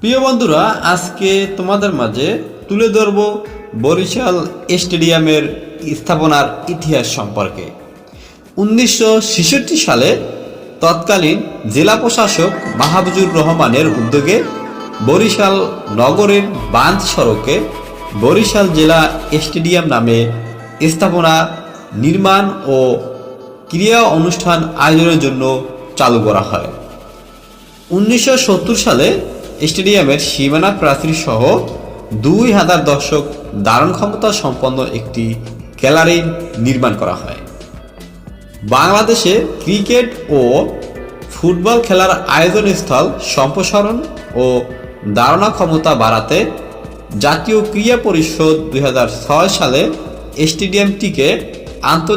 প্রিয় বন্ধুরা, আজকে তোমাদের মাঝে তুলে ধরব বরিশাল স্টেডিয়ামের স্থাপনার ইতিহাস সম্পর্কে। উনিশশো ছেষট্টি সালে তৎকালীন জেলা প্রশাসক মাহবুজুর রহমানের উদ্যোগে বরিশাল নগরের বাঁধ সড়কে বরিশাল জেলা স্টেডিয়াম নামে স্থাপনা, নির্মাণ ও ক্রীড়া অনুষ্ঠান আয়োজনের জন্য চালু করা হয়। উনিশশো সত্তর সালে স্টেডিয়ামের সীমানা প্রাচীর সহ দুই হাজার দর্শক ধারণ ক্ষমতা সম্পন্ন একটি গ্যালারি নির্মাণ করা হয়। বাংলাদেশে ক্রিকেট ও ফুটবল খেলার আয়োজন স্থল সম্প্রসারণ ও ধারণা ক্ষমতা বাড়াতে জাতীয় ক্রীড়া পরিষদ দুই হাজার ছয় সালে স্টেডিয়ামটিকে আন্তর্জাতিক